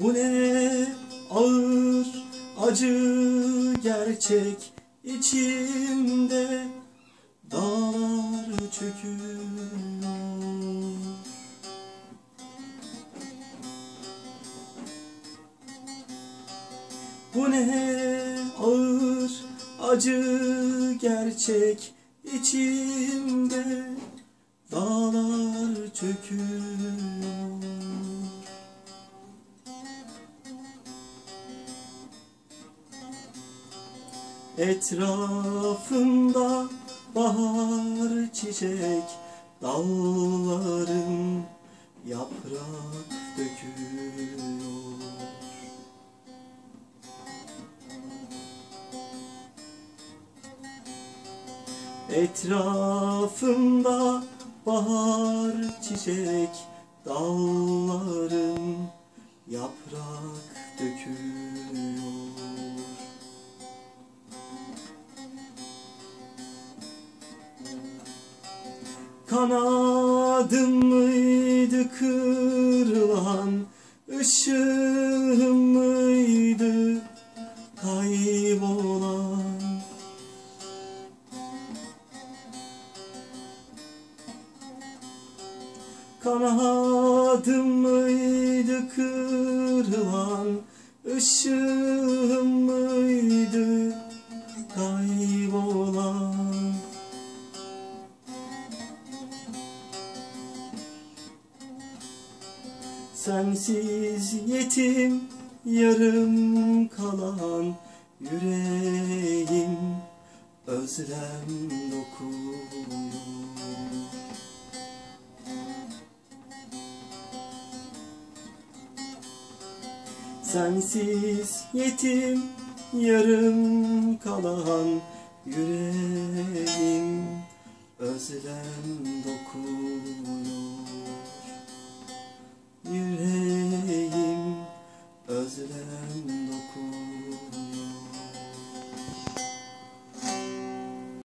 Bu ne ağır acı gerçek içimde dağlar çöküyor. Bu ne ağır acı gerçek içimde dağlar çöküyor Etrafımda bahar çiçek dalların yaprak döküyor Etrafımda bahar çiçek dalların yaprak döküyor Kanadım mıydı kırılan ışığım mıydı kaybolan? Kanadım mıydı kırılan ışığım Sensiz yetim yarım kalan yüreğim. Özlem dokuyor Sensiz yetim yarım kalan yüreğim. Özlem dokuyor Özlem dokuyor